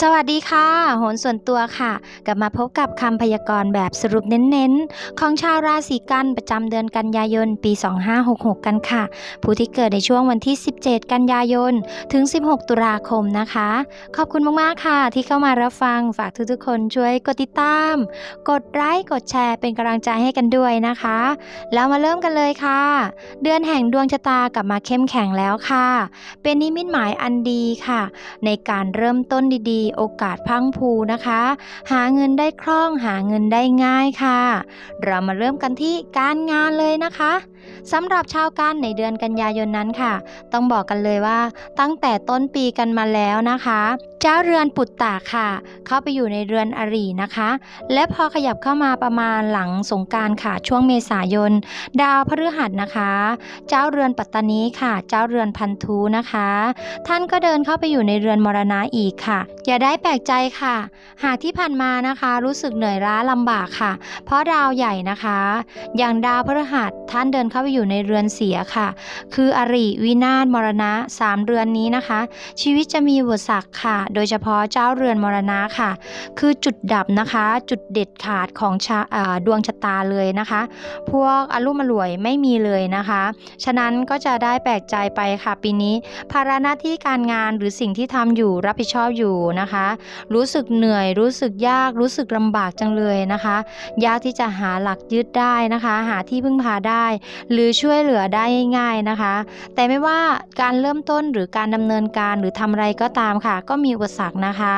สวัสดีค่ะโหนส่วนตัวค่ะ กลับมาพบกับคำพยากรณ์แบบสรุปเน้นๆ ของชาวราศีกันประจำเดือนกันยายน ปี 2566 กันค่ะ ผู้ที่เกิดในช่วงวันที่ 17 กันยายน ถึง 16 ตุลาคมนะคะ ขอบคุณมาก ๆ ค่ะ ที่เข้ามารับฟังฝากทุกๆ คนช่วยกดติดตาม กดไลค์กดแชร์เป็นกำลังใจให้กันด้วยนะคะ แล้วมาเริ่มกันเลยค่ะ เดือนแห่งดวงชะตากลับมาเข้มแข็งแล้วค่ะ เป็นนิมิตหมายอันดีค่ะ ในการเริ่มต้นดีีโอกาสพังพูนะคะ หาเงินได้คล่องหาเงินได้ง่ายค่ะ เรามาเริ่มกันที่การงานเลยนะคะ สำหรับชาวกันในเดือนกันยายนนั้นค่ะ ต้องบอกกันเลยว่า ตั้งแต่ต้นปีกันมาแล้วนะคะ เจ้าเรือนปุตตะค่ะ เข้าไปอยู่ในเรือนอรินะคะ และพอขยับเข้ามาประมาณหลังสงการค่ะช่วงเมษายน ดาวพฤหัสนะคะ เจ้าเรือนปัตตานีค่ะ เจ้าเรือนพันธุนะคะ ท่านก็เดินเข้าไปอยู่ในเรือนมรณะอีกค่ะ อย่าได้แปลกใจค่ะ หากที่ผ่านมานะคะ รู้สึกเหนื่อยล้าลำบากค่ะ เพราะดาวใหญ่นะคะ อย่างดาวพฤหัสท่านเดินเข้าข้าไปอยู่ในเรือนเสียค่ะ คืออริวินาศมรณะสามเรือนนี้นะคะ ชีวิตจะมีอุปสรรคค่ะ โดยเฉพาะเจ้าเรือนมรณะค่ะ คือจุดดับนะคะ จุดเด็ดขาดของอดวงชะตาเลยนะคะ พวกอารมณ์รวยไม่มีเลยนะคะ ฉะนั้นก็จะได้แปลกใจไปค่ะ ปีนี้ ภาระหน้าที่การงานหรือสิ่งที่ทำอยู่รับผิดชอบอยู่นะคะ รู้สึกเหนื่อย รู้สึกยาก รู้สึกลำบากจังเลยนะคะ ยากที่จะหาหลักยึดได้นะคะ หาที่พึ่งพาได้หรือช่วยเหลือได้ง่ายๆนะคะ แต่ไม่ว่าการเริ่มต้นหรือการดำเนินการหรือทำอะไรก็ตามค่ะ ก็มีอุปสรรคนะคะ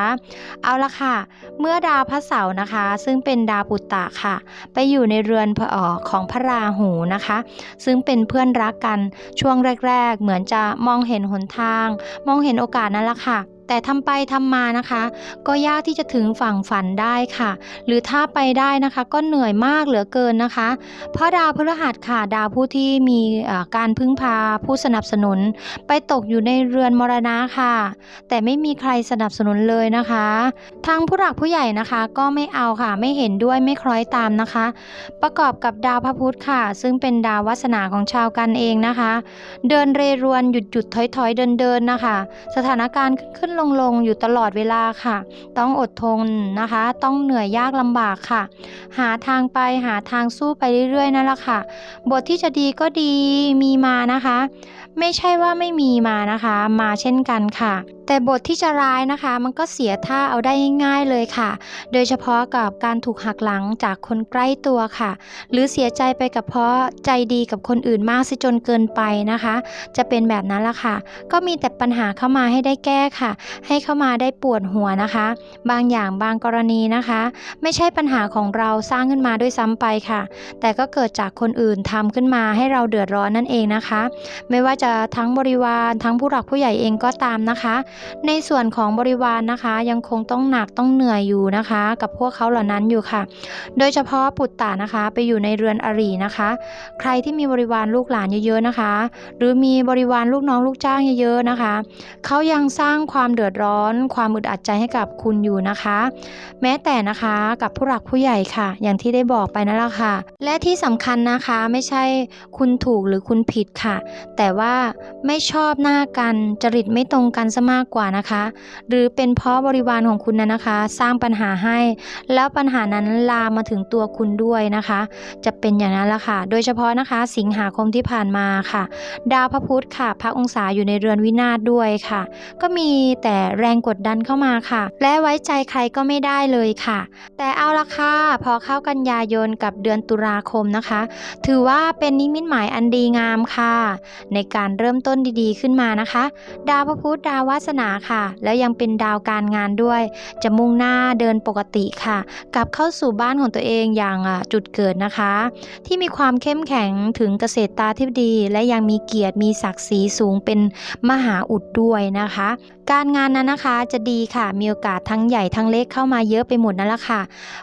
เอาละค่ะ เมื่อดาวพระเสาร์นะคะ ซึ่งเป็นดาวปุตตะค่ะ ไปอยู่ในเรือนออของพระราหูนะคะ ซึ่งเป็นเพื่อนรักกันช่วงแรก ๆ เหมือนจะมองเห็นหนทาง มองเห็นโอกาสนั่นแหละค่ะ แต่ทำไปทำมานะคะ ก็ยากที่จะถึงฝั่งฝันได้ค่ะ หรือถ้าไปได้นะคะ ก็เหนื่อยมากเหลือเกินนะคะ เพราะดาวพฤหัสค่ะดาวผู้ที่มีการพึ่งพาผู้สนับสนุน ไปตกอยู่ในเรือนมรณะค่ะ แต่ไม่มีใครสนับสนุนเลยนะคะ ทางผู้หลักผู้ใหญ่นะคะก็ไม่เอาค่ะไม่เห็นด้วยไม่คล้อยตามนะคะ ประกอบกับดาวพระพุธค่ะ ซึ่งเป็นดาววาสนาของชาวกันเองนะคะ เดินเรรวนหยุดหยุดถอยถอยเดินเดินนะคะ สถานการณ์ขึ้นขึ้นลงลงอยู่ตลอดเวลาค่ะ ต้องอดทนนะคะ ต้องเหนื่อยยากลำบากค่ะ หาทางไปหาทางสู้ไปเรื่อยๆนั่นแหละค่ะ บทที่จะดีก็ดีมีมานะคะ ไม่ใช่ว่าไม่มีมานะคะ มาเช่นกันค่ะ แต่บทที่จะร้ายนะคะ มันก็เสียท่าเอาได้ง่ายๆเลยค่ะ โดยเฉพาะกับการถูกหักหลังจากคนใกล้ตัวค่ะ หรือเสียใจไปกับเพราะใจดีกับคนอื่นมากซะจนเกินไปนะคะ จะเป็นแบบนั้นละค่ะ ก็มีแต่ปัญหาเข้ามาให้ได้แก้ค่ะ ให้เข้ามาได้ปวดหัวนะคะ บางอย่างบางกรณีนะคะ ไม่ใช่ปัญหาของเราสร้างขึ้นมาด้วยซ้ำไปค่ะ แต่ก็เกิดจากคนอื่นทำขึ้นมาให้เราเดือดร้อนนั่นเองนะคะ ไม่ว่าจะทั้งบริวารทั้งผู้หลักผู้ใหญ่เองก็ตามนะคะ ในส่วนของบริวารนะคะ ยังคงต้องหนักต้องเหนื่อยอยู่นะคะ กับพวกเขาเหล่านั้นอยู่ค่ะ โดยเฉพาะปุตตานะคะ ไปอยู่ในเรือนอรีนะคะ ใครที่มีบริวารลูกหลานเยอะๆนะคะ หรือมีบริวารลูกน้องลูกจ้างเยอะๆนะคะ เขายังสร้างความเดือดร้อน ความอึดอัดใจให้กับคุณอยู่นะคะ แม้แต่นะคะกับผู้หลักผู้ใหญ่ค่ะ อย่างที่ได้บอกไปนั่นแหละค่ะ และที่สำคัญนะคะไม่ใช่คุณถูกหรือคุณผิดค่ะ แต่ว่าไม่ชอบหน้ากัน จริตไม่ตรงกันซะมากกว่านะคะ หรือเป็นเพราะบริวารของคุณนั้นนะคะ สร้างปัญหาให้ แล้วปัญหานั้นลามมาถึงตัวคุณด้วยนะคะ จะเป็นอย่างนั้นละค่ะ โดยเฉพาะนะคะ สิงหาคมที่ผ่านมาค่ะ ดาวพระพุธค่ะ พระองศาอยู่ในเรือนวินาศด้วยค่ะ ก็มีแต่แรงกดดันเข้ามาค่ะ และไว้ใจใครก็ไม่ได้เลยค่ะ แต่เอาละค่ะพอเข้ากันยายนกับเดือนตุลาคมนะคะ ถือว่าเป็นนิมิตหมายอันดีงามค่ะ ในการเริ่มต้นดีๆขึ้นมานะคะ ดาวพระพุธดาววาสนาค่ะ แล้วยังเป็นดาวการงานด้วย จะมุ่งหน้าเดินปกติค่ะ กลับเข้าสู่บ้านของตัวเองอย่างจุดเกิดนะคะ ที่มีความเข้มแข็งถึงเกษตรตาทิพดี และยังมีเกียรติมีศักดิ์ศรีสูงเป็นมหาอุดด้วยนะคะ การงานนั้นนะคะจะดีค่ะ มีโอกาสทั้งใหญ่ทั้งเล็กเข้ามาเยอะไปหมดนั่นแหละค่ะ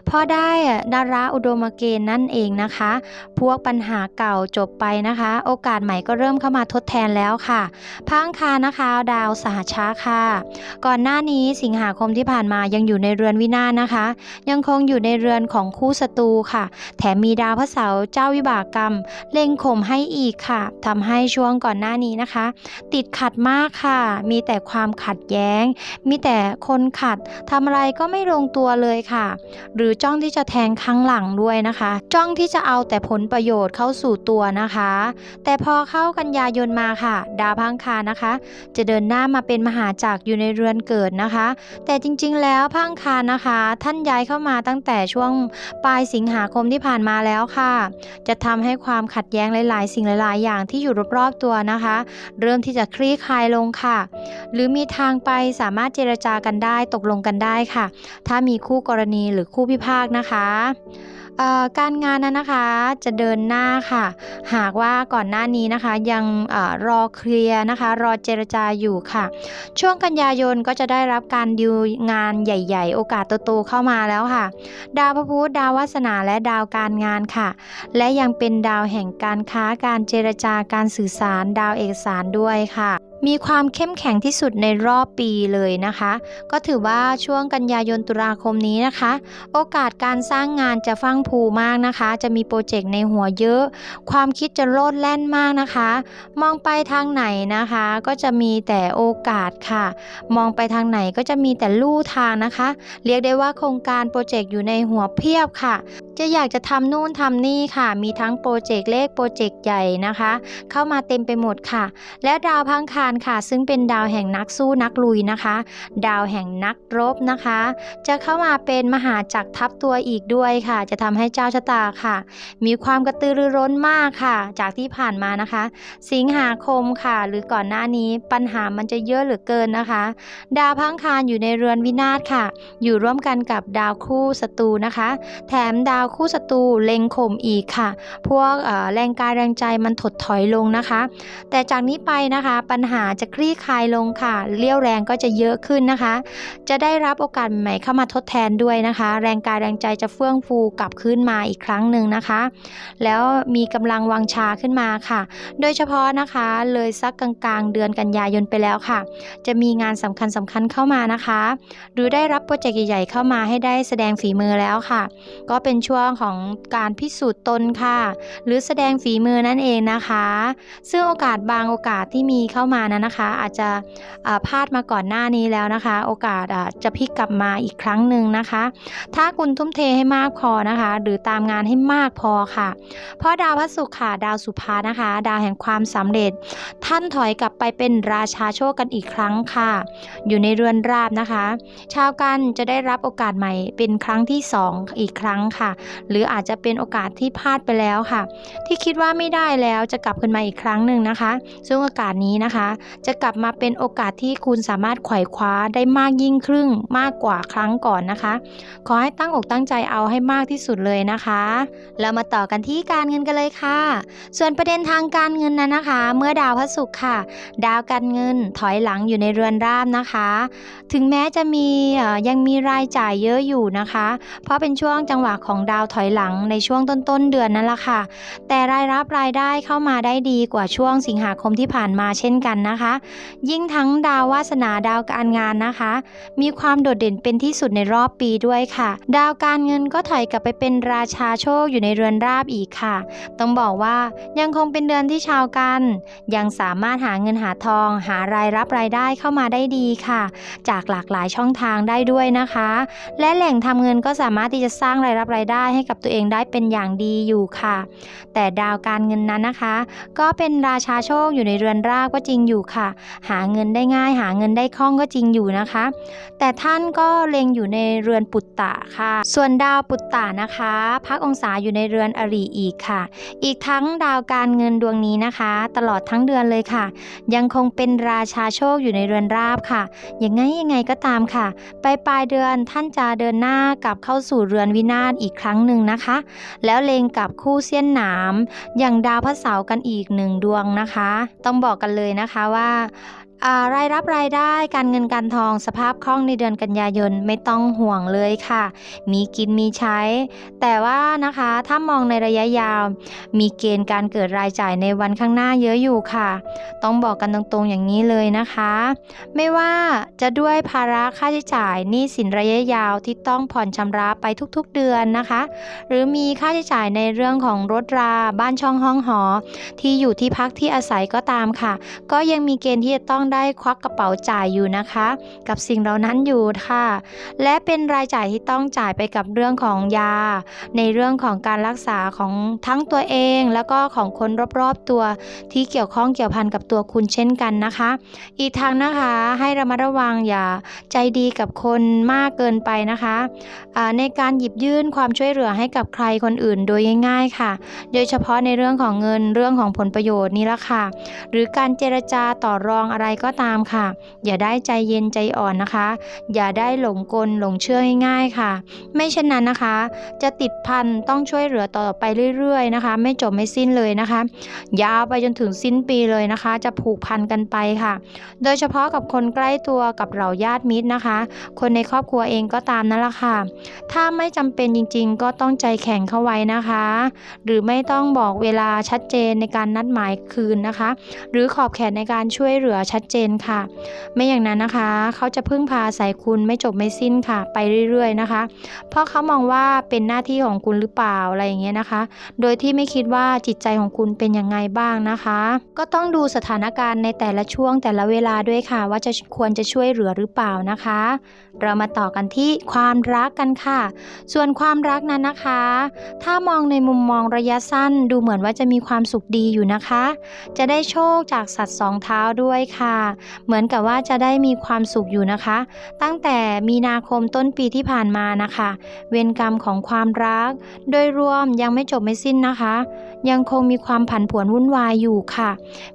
พราะได้อะดาราอุดมเกณฑ์นั่นเองนะคะ พวกปัญหาเก่าจบไปนะคะ โอกาสใหม่ก็เริ่มเข้ามาทดแทนแล้วค่ะพังคารนะคะ ดาวสหชาค่ะ ก่อนหน้านี้สิงหาคมที่ผ่านมายังอยู่ในเรือนวินาศนะคะ ยังคงอยู่ในเรือนของคู่ศัตรูค่ะ แถมมีดาวพระเสาร์เจ้าวิบากกรรม เล็งข่มให้อีกค่ะทำให้ช่วงก่อนหน้านี้นะคะ ติดขัดมากค่ะ มีแต่ความขัดดแย้ง มีแต่คนขัดทำอะไรก็ไม่ลงตัวเลยค่ะ หรือจ้องที่จะแทงข้างหลังด้วยนะคะ จ้องที่จะเอาแต่ผลประโยชน์เข้าสู่ตัวนะคะ แต่พอเข้ากันยายนมาค่ะ ดาวพังคารนะคะ จะเดินหน้ามาเป็นมหาจักรอยู่ในเรือนเกิดนะคะ แต่จริงๆแล้วพังคารนะคะ ท่านย้ายเข้ามาตั้งแต่ช่วงปลายสิงหาคมที่ผ่านมาแล้วค่ะ จะทำให้ความขัดแย้งหลายๆ สิ่งหลายๆ อย่างที่อยู่รอบๆตัวนะคะ เริ่มที่จะคลี่คลายลงค่ะ หรือมีทางไปสามารถเจรจากันได้ตกลงกันได้ค่ะ ถ้ามีคู่กรณีหรือคู่พิพากนะคะการงานนั้นนะคะจะเดินหน้าค่ะ หากว่าก่อนหน้านี้นะคะยังอรอเคลียร์นะคะ รอเจรจาอยู่ค่ะ ช่วงกันยายนก็จะได้รับการดิวงานใหญ่ ๆ โอกาสโตๆเข้ามาแล้วค่ะ ดาวพระพุธดาววาสนาและดาวการงานค่ะ และยังเป็นดาวแห่งการค้าการเจรจาการสื่อสาร ดาวเอกสารด้วยค่ะ มีความเข้มแข็งที่สุดในรอบปีเลยนะคะ ก็ถือว่าช่วงกันยายนตุลาคมนี้นะคะ โอกาสการสร้างงานจะฟั่งพูมากนะคะ จะมีโปรเจกต์ในหัวเยอะ ความคิดจะโลดแล่นมากนะคะ มองไปทางไหนนะคะ ก็จะมีแต่โอกาสค่ะ มองไปทางไหนก็จะมีแต่ลู่ทางนะคะ เรียกได้ว่าโครงการโปรเจกต์อยู่ในหัวเพียบค่ะ จะอยากจะทำนู่นทำนี่ค่ะ มีทั้งโปรเจกต์เล็กโปรเจกต์ใหญ่นะคะ เข้ามาเต็มไปหมดค่ะ และดาวพังคารค่ะ ซึ่งเป็นดาวแห่งนักสู้นักลุยนะคะ ดาวแห่งนักรบนะคะ จะเข้ามาเป็นมหาจักรทัพตัวอีกด้วยค่ะ จะทำให้เจ้าชะตาค่ะ มีความกระตือรือร้นมากค่ะ จากที่ผ่านมานะคะ สิงหาคมค่ะ หรือก่อนหน้านี้ปัญหามันจะเยอะเหลือเกินนะคะ ดาวพังคารอยู่ในเรือนวินาศค่ะ อยู่ร่วมกันกับดาวคู่ศัตรูนะคะ แถมดาวคู่ศัตรูเล็งข่มอีกค่ะ พวกแรงกายแรงใจมันถดถอยลงนะคะ แต่จากนี้ไปนะคะปัญหาจะคลี่คลายลงค่ะ เรี่ยวแรงก็จะเยอะขึ้นนะคะ จะได้รับโอกาสใหม่เข้ามาทดแทนด้วยนะคะ แรงกายแรงใจจะเฟื่องฟูกลับขึ้นมาอีกครั้งหนึ่งนะคะ แล้วมีกำลังวังชาขึ้นมาค่ะ โดยเฉพาะนะคะเลยสักกลางๆ เดือนกันยายนไปแล้วค่ะ จะมีงานสำคัญสำคัญเข้ามานะคะ หรือได้รับโปรเจกต์ใหญ่ๆเข้ามาให้ได้แสดงฝีมือแล้วค่ะ ก็เป็นช่วงของการพิสูจน์ตนค่ะ หรือแสดงฝีมือนั่นเองนะคะ ซึ่งโอกาสบางโอกาสที่มีเข้ามานั้นนะคะ อาจจะพลาดมาก่อนหน้านี้แล้วนะคะ โอกาสะจะพลิกกลับมาอีกครั้งหนึ่งนะคะ ถ้าคุณทุ่มเทให้มากพอนะคะ หรือตามงานให้มากพอค่ะ เพราะดาวพระศุกร์ค่ะดาวสุภานะคะ ดาวแห่งความสำเร็จ ท่านถอยกลับไปเป็นราชาโชคกันอีกครั้งค่ะ อยู่ในเรือนราบนะคะ ชาวกันจะได้รับโอกาสใหม่เป็นครั้งที่สองอีกครั้งค่ะหรืออาจจะเป็นโอกาสที่พลาดไปแล้วค่ะ ที่คิดว่าไม่ได้แล้วจะกลับขึ้นมาอีกครั้งหนึ่งนะคะ ซึ่งโอกาสนี้นะคะ จะกลับมาเป็นโอกาสที่คุณสามารถไขว่คว้าได้มากยิ่งครึ่งมากกว่าครั้งก่อนนะคะ ขอให้ตั้งอกตั้งใจเอาให้มากที่สุดเลยนะคะแล้วมาต่อกันที่การเงินกันเลยค่ะ ส่วนประเด็นทางการเงินนั้นนะคะ เมื่อดาวพระศุกร์ค่ะ ดาวการเงินถอยหลังอยู่ในเรือนร่ามนะคะ ถึงแม้จะมียังมีรายจ่ายเยอะอยู่นะคะ เพราะเป็นช่วงจังหวะของดาวาวถอยหลังในช่วงต้นๆเดือนนั่นแหละค่ะ แต่รายรับรายได้เข้ามาได้ดีกว่าช่วงสิงหาคมที่ผ่านมาเช่นกันนะคะ ยิ่งทั้งดาววาสนาดาวการงานนะคะ มีความโดดเด่นเป็นที่สุดในรอบปีด้วยค่ะ ดาวการเงินก็ถอยกลับไปเป็นราชาโชคอยู่ในเรือนราบอีกค่ะ ต้องบอกว่ายังคงเป็นเดือนที่ชาวกัน ยังสามารถหาเงินหาทอง หารายรับรายได้เข้ามาได้ดีค่ะ จากหลากหลายช่องทางได้ด้วยนะคะ และแหล่งทำเงินก็สามารถที่จะสร้างรายรับรายได้ให้กับตัวเองได้เป็นอย่างดีอยู่ค่ะ แต่ดาวการเงินนั้นนะคะ ก็เป็นราชาโชคอยู่ในเรือนราบก็จริงอยู่ค่ะ หาเงินได้ง่าย หาเงินได้คล่องก็จริงอยู่นะคะ แต่ท่านก็เล็งอยู่ในเรือนปุตตะค่ะ ส่วนดาวปุตตะนะคะ พักองศาอยู่ในเรือนอริอีกค่ะ อีกทั้งดาวการเงินดวงนี้นะคะ ตลอดทั้งเดือนเลยค่ะ ยังคงเป็นราชาโชคอยู่ในเรือนราบค่ะยังไงยังไงก็ตามค่ะไปปลายเดือนท่านจะเดินหน้ากลับเข้าสู่เรือนวินาศอีกครั้งหนึ่งนะคะ แล้วเลงกับคู่เสี้ยนหนามอย่างดาวพระเสาร์กันอีกหนึ่งดวงนะคะ ต้องบอกกันเลยนะคะว่าอ่า รายรับรายได้การเงินการทองสภาพคล่องในเดือนกันยายนไม่ต้องห่วงเลยค่ะ มีกินมีใช้ แต่ว่านะคะถ้ามองในระยะยาว มีเกณฑ์การเกิดรายจ่ายในวันข้างหน้าเยอะอยู่ค่ะ ต้องบอกกันตรงๆอย่างนี้เลยนะคะ ไม่ว่าจะด้วยภาระค่าใช้จ่ายหนี้สินระยะยาวที่ต้องผ่อนชำระไปทุกๆเดือนนะคะ หรือมีค่าใช้จ่ายในเรื่องของรถราบ้านช่องห้องหอ ที่อยู่ที่พักที่อาศัยก็ตามค่ะ ก็ยังมีเกณฑ์ที่จะต้องได้ควักกระเป๋าจ่ายอยู่นะคะ กับสิ่งเหล่านั้นอยู่ค่ะ และเป็นรายจ่ายที่ต้องจ่ายไปกับเรื่องของยา ในเรื่องของการรักษาของทั้งตัวเอง แล้วก็ของคนรอบๆตัวที่เกี่ยวข้องเกี่ยวพันกับตัวคุณเช่นกันนะคะ อีกทางนะคะให้ระมัดระวังอย่าใจดีกับคนมากเกินไปนะคะอ่าในการหยิบยื่นความช่วยเหลือให้กับใครคนอื่นโดยง่ายๆค่ะ โดยเฉพาะในเรื่องของเงินเรื่องของผลประโยชน์นี่ละค่ะ หรือการเจรจาต่อรองอะไรก็ตามค่ะ อย่าได้ใจเย็นใจอ่อนนะคะ อย่าได้หลงกลหลงเชื่อง่ายๆค่ะ ไม่เช่นนั้นนะคะ จะติดพันต้องช่วยเหลือต่อไปเรื่อยๆนะคะ ไม่จบไม่สิ้นเลยนะคะ ยาวไปจนถึงสิ้นปีเลยนะคะ จะผูกพันกันไปค่ะ โดยเฉพาะกับคนใกล้ตัวกับเหล่าญาติมิตรนะคะ คนในครอบครัวเองก็ตามนั่นแหละค่ะ ถ้าไม่จำเป็นจริงๆ ก็ต้องใจแข็งเข้าไว้นะคะ หรือไม่ต้องบอกเวลาชัดเจนในการนัดหมายคืนนะคะ หรือขอบแขนในการช่วยเหลือชัดเจนค่ะ ไม่อย่างนั้นนะคะ เขาจะพึ่งพาใส่คุณไม่จบไม่สิ้นค่ะ ไปเรื่อยๆนะคะ เพราะเขามองว่าเป็นหน้าที่ของคุณหรือเปล่าอะไรอย่างเงี้ยนะคะ โดยที่ไม่คิดว่าจิตใจของคุณเป็นยังไงบ้างนะคะ ก็ต้องดูสถานการณ์ในแต่ละช่วงแต่ละเวลาด้วยค่ะ ว่าจะควรจะช่วยเหลือหรือเปล่านะคะ เรามาต่อกันที่ความรักกันค่ะ ส่วนความรักนั้นนะคะ ถ้ามองในมุมมองระยะสั้นดูเหมือนว่าจะมีความสุขดีอยู่นะคะ จะได้โชคจากสัตว์สองเท้าด้วยค่ะเหมือนกับว่าจะได้มีความสุขอยู่นะคะ ตั้งแต่มีนาคมต้นปีที่ผ่านมานะคะ เวรกรรมของความรัก โดยรวมยังไม่จบไม่สิ้นนะคะ ยังคงมีความผันผวนวุ่นวายอยู่ค่ะ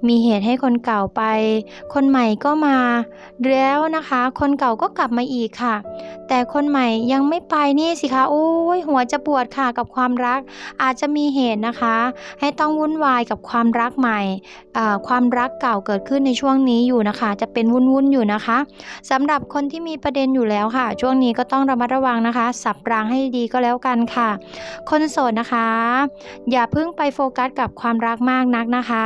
มีเหตุให้คนเก่าไป คนใหม่ก็มา แล้วนะคะ คนเก่าก็กลับมาอีกค่ะ แต่คนใหม่ยังไม่ไปนี่สิคะโอ้ยหัวจะปวดค่ะกับความรัก อาจจะมีเหตุนะคะ ให้ต้องวุ่นวายกับความรักใหม่ความรักเก่าเกิดขึ้นในช่วงนี้อยู่นะคะ จะเป็นวุ่นๆอยู่นะคะสำหรับคนที่มีประเด็นอยู่แล้วค่ะ ช่วงนี้ก็ต้องระมัดระวังนะคะ สับรางให้ดีก็แล้วกันค่ะ คนโสดนะคะ อย่าเพิ่งไปโฟกัสกับความรักมากนักนะคะ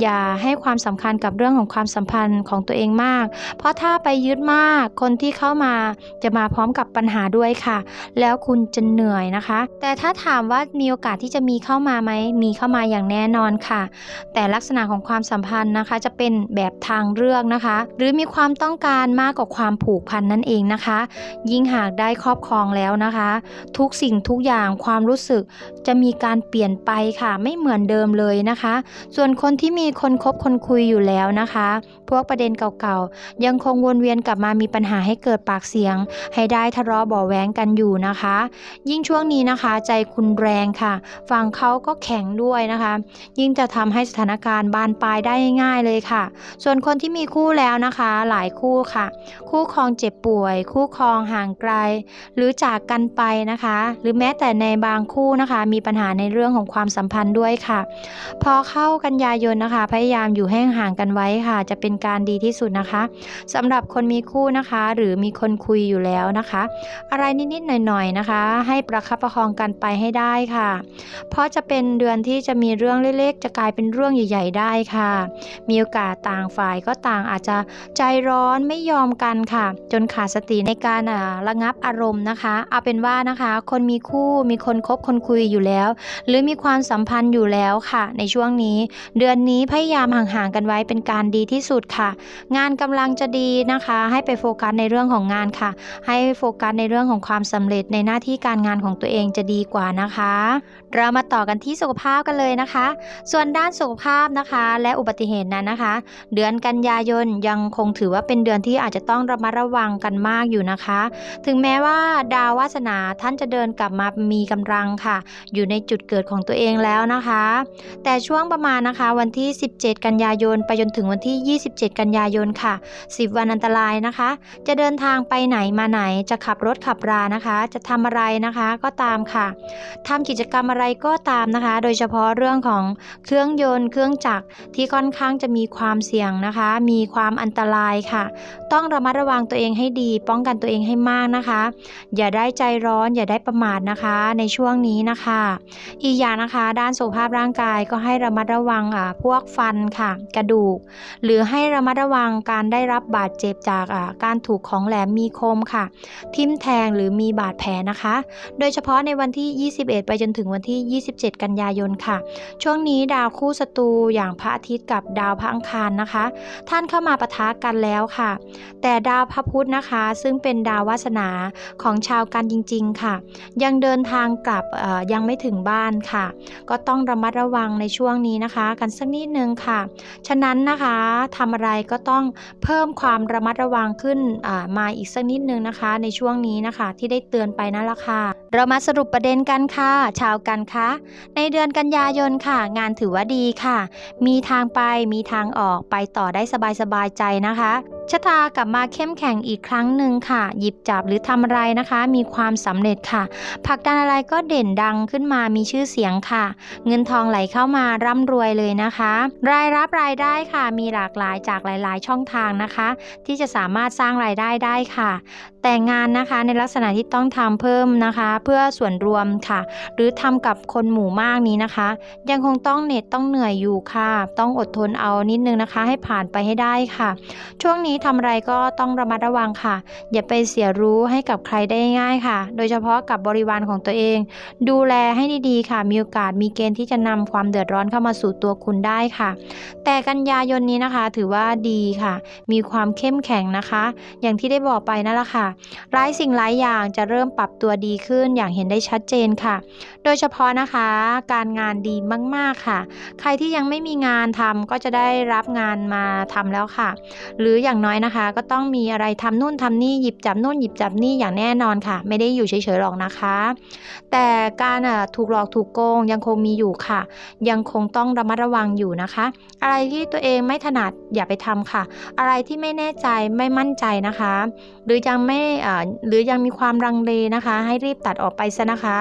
อย่าให้ความสำคัญกับเรื่องของความสัมพันธ์ของตัวเองมาก เพราะถ้าไปยึดมากคนที่เข้ามาจะมาพร้อมกับปัญหาด้วยค่ะ แล้วคุณจะเหนื่อยนะคะ แต่ถ้าถามว่ามีโอกาสที่จะมีเข้ามาไหมมีเข้ามาอย่างแน่นอนค่ะ แต่ลักษณะของความสัมพันธ์นะคะ จะเป็นแบบทางเลือกนะคะ หรือมีความต้องการมากกว่าความผูกพันนั่นเองนะคะ ยิ่งหากได้ครอบครองแล้วนะคะ ทุกสิ่งทุกอย่างความรู้สึกจะมีการเปลี่ยนไปค่ะ ไม่เหมือนเดิมเลยนะคะ ส่วนคนที่มีคนคบคนคุยอยู่แล้วนะคะ พวกประเด็นเก่าๆ ยังคงวนเวียนกลับมามีปัญหาให้เกิดปากเสียง ให้ได้ทะเลาะบาะแว้งกันอยู่นะคะ ยิ่งช่วงนี้นะคะ ใจคุณแรงค่ะฝั่งเขาก็แข็งด้วยนะคะ ยิ่งจะทำให้สถานการณ์บานปลายได้ง่ายๆเลยค่ะ ส่วนคนที่ที่มีคู่แล้วนะคะ หลายคู่ค่ะ คู่ครองเจ็บป่วย คู่ครองห่างไกล หรือจากกันไปนะคะ หรือแม้แต่ในบางคู่นะคะ มีปัญหาในเรื่องของความสัมพันธ์ด้วยค่ะ พอเข้ากันยายนนะคะ พยายามอยู่ให้ห่างกันไว้ค่ะ จะเป็นการดีที่สุดนะคะสำหรับคนมีคู่นะคะ หรือมีคนคุยอยู่แล้วนะคะ อะไรนิดๆหน่อยๆนะคะ ให้ประคับประคองกันไปให้ได้ค่ะ เพราะจะเป็นเดือนที่จะมีเรื่องเล็กๆ จะกลายเป็นเรื่องใหญ่ ๆ ได้ค่ะ มีโอกาสต่างฝ่ายก็ต่างอาจจะใจร้อนไม่ยอมกันค่ะ จนขาดสติในการระงับอารมณ์นะคะ เอาเป็นว่านะคะ คนมีคู่มีคนคบคนคุยอยู่แล้ว หรือมีความสัมพันธ์อยู่แล้วค่ะ ในช่วงนี้ เดือนนี้พยายามห่างๆกันไว้เป็นการดีที่สุดค่ะ งานกำลังจะดีนะคะ ให้ไปโฟกัสในเรื่องของงานค่ะ ให้โฟกัสในเรื่องของความสำเร็จในหน้าที่การงานของตัวเองจะดีกว่านะคะ เรามาต่อกันที่สุขภาพกันเลยนะคะ ส่วนด้านสุขภาพนะคะ และอุบัติเหตุนั้นนะคะ เดือนกันยายนยังคงถือว่าเป็นเดือนที่อาจจะต้องระมัดระวังกันมากอยู่นะคะ ถึงแม้ว่าดาววาสนาท่านจะเดินกลับมามีกำลังค่ะ อยู่ในจุดเกิดของตัวเองแล้วนะคะ แต่ช่วงประมาณนะคะวันที่ 17 กันยายน ไปจนถึงวันที่ 27 กันยายนค่ะ 10 วันอันตรายนะคะ จะเดินทางไปไหนมาไหนจะขับรถขับรานะคะ จะทำอะไรนะคะก็ตามค่ะทำกิจกรรมอะไรก็ตามนะคะ โดยเฉพาะเรื่องของเครื่องยนต์ เครื่องจักรที่ค่อนข้างจะมีความเสี่ยงนะคะมีความอันตรายค่ะ ต้องระมัดระวังตัวเองให้ดี ป้องกันตัวเองให้มากนะคะ อย่าได้ใจร้อนอย่าได้ประมาทนะคะ ในช่วงนี้นะคะ อีกอย่างนะคะ ด้านสุขภาพร่างกายก็ให้ระมัดระวังอ่าพวกฟันค่ะ กระดูก หรือให้ระมัดระวังการได้รับบาดเจ็บจากอ่าการถูกของแหลมมีคมค่ะ ทิ่มแทงหรือมีบาดแผลนะคะ โดยเฉพาะในวันที่ 21 ไปจนถึงวันที่ 27 กันยายนค่ะ ช่วงนี้ดาวคู่ศัตรูอย่างพระอาทิตย์กับดาวพระอังคารนะคะท่านเข้ามาปะทะกันแล้วค่ะ แต่ดาวพระพุธนะคะ ซึ่งเป็นดาววาสนาของชาวกันจริง ๆ ค่ะ ยังเดินทางกลับยังไม่ถึงบ้านค่ะ ก็ต้องระมัดระวังในช่วงนี้นะคะ กันสักนิดนึงค่ะ ฉะนั้นนะคะทำอะไรก็ต้องเพิ่มความระมัดระวังขึ้นมาอีกสักนิดนึงนะคะ ในช่วงนี้นะคะที่ได้เตือนไปนั่นแหละค่ะ เรามาสรุปประเด็นกันค่ะ ชาวกันคะในเดือนกันยายนค่ะ งานถือว่าดีค่ะ มีทางไปมีทางออกไปต่อได้สบายๆใจนะคะชะตากลับมาเข้มแข็งอีกครั้งหนึ่งค่ะ หยิบจับหรือทำอะไรนะคะ มีความสำเร็จค่ะผลักดันอะไรก็เด่นดังขึ้นมามีชื่อเสียงค่ะ เงินทองไหลเข้ามาร่ำรวยเลยนะคะ รายรับรายได้ค่ะ มีหลากหลายจากหลาย ๆ ช่องทางนะคะ ที่จะสามารถสร้างรายได้ได้ค่ะ แต่งานนะคะในลักษณะที่ต้องทำเพิ่มนะคะ เพื่อส่วนรวมค่ะ หรือทำกับคนหมู่มากนี้นะคะ ยังคงต้องเหน็ดต้องเหนื่อยอยู่ค่ะ ต้องอดทนเอานิดนึงนะคะ ให้ผ่านไปให้ได้ค่ะ ช่วงนี้ทำอะไรก็ต้องระมัดระวังค่ะ อย่าไปเสียรู้ให้กับใครได้ง่ายค่ะ โดยเฉพาะกับบริวารของตัวเอง ดูแลให้ดีๆค่ะ มีโอกาสมีเกณฑ์ที่จะนำความเดือดร้อนเข้ามาสู่ตัวคุณได้ค่ะ แต่กันยายนนี้นะคะ ถือว่าดีค่ะ มีความเข้มแข็งนะคะ อย่างที่ได้บอกไปนั่นแหละค่ะหลายสิ่งหลายอย่างจะเริ่มปรับตัวดีขึ้นอย่างเห็นได้ชัดเจนค่ะ โดยเฉพาะนะคะการงานดีมากๆค่ะ ใครที่ยังไม่มีงานทำก็จะได้รับงานมาทำแล้วค่ะ หรืออย่างน้อยนะคะ ก็ต้องมีอะไรทำนู่นทำนี่หยิบจับนู่นหยิบจับนี่อย่างแน่นอนค่ะ ไม่ได้อยู่เฉยๆหรอกนะคะ แต่การถูกหลอกถูกโกงยังคงมีอยู่ค่ะ ยังคงต้องระมัดระวังอยู่นะคะ อะไรที่ตัวเองไม่ถนัดอย่าไปทำค่ะ อะไรที่ไม่แน่ใจไม่มั่นใจนะคะ หรือยังไม่หรือยังมีความรังเลนะคะ ให้รีบตัดออกไปซะนะคะ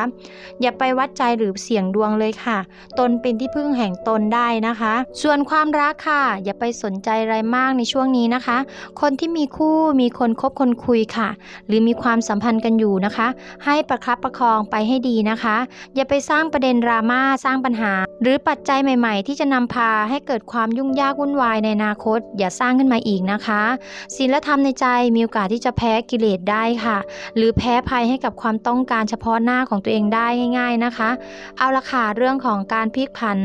อย่าไปวัดใจหรือเสี่ยงดวงเลยค่ะ ตนเป็นที่พึ่งแห่งตนได้นะคะ ส่วนความรักค่ะ อย่าไปสนใจอะไรมากในช่วงนี้นะคะคนที่มีคู่มีคนคบคนคุยค่ะ หรือมีความสัมพันธ์กันอยู่นะคะ ให้ประคับประคองไปให้ดีนะคะ อย่าไปสร้างประเด็นดราม่าสร้างปัญหา หรือปัจจัยใหม่ ๆ ที่จะนำพาให้เกิดความยุ่งยากวุ่นวายในอนาคต อย่าสร้างขึ้นมาอีกนะคะศีลธรรมในใจมีโอกาสที่จะแพ้กิเลสได้ค่ะ หรือแพ้ภัยให้กับความต้องการเฉพาะหน้าของตัวเองได้ง่าย ๆนะคะ เอาละค่ะเรื่องของการพลิกผัน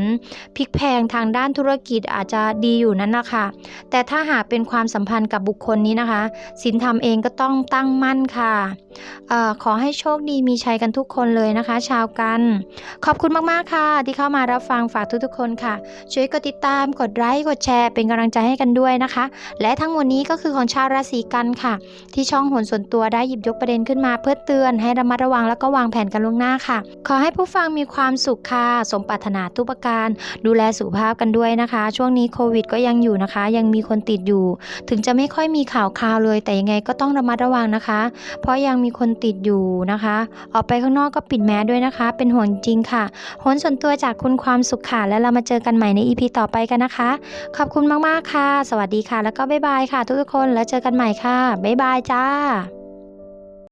พลิกแพงทางด้านธุรกิจอาจจะดีอยู่นั้นนะคะแต่ถ้าหากเป็นความสัมพันธ์กับบุคคลนี้นะคะศีลธรรมเองก็ต้องตั้งมั่นค่ะอขอให้โชคดีมีชัยกันทุกคนเลยนะคะ ชาวกัน ขอบคุณมากๆค่ะ ที่เข้ามารับฟังฝากทุกๆคนค่ะ ช่วยกดติดตามกดไลค์กดแชร์เป็นกำลังใจให้กันด้วยนะคะ และทั้งหมดนี้ก็คือของชาวราศีกันค่ะ ที่ช่องหนส่วนตัวได้หยิบยกประเด็นขึ้นมาเพื่อเตือนให้ระมัดระวังแล้วก็วางแผนกันล่วงหน้าค่ะ ขอให้ผู้ฟังมีความสุขค่ะสมปรารถนาทุกประการ ดูแลสุขภาพกันด้วยนะคะ ช่วงนี้โควิดก็ยังอยู่นะคะ ยังมีคนติดอยู่ ถึงจะไม่ค่อยมีข่าวคราวเลย แต่ยังไงก็ต้องระมัดระวังนะคะ เพราะยังมีมีคนติดอยู่นะคะ ออกไปข้างนอกก็ปิดแมสด้วยนะคะ เป็นห่วงจริงค่ะโหนส่วนตัวจากคุณความสุขค่ะ แล้วเรามาเจอกันใหม่ใน EP ต่อไปกันนะคะ ขอบคุณมากๆค่ะ สวัสดีค่ะ แล้วก็บ๊ายบายค่ะ ทุกๆคน แล้วเจอกันใหม่ค่ะบ๊ายบายจ้า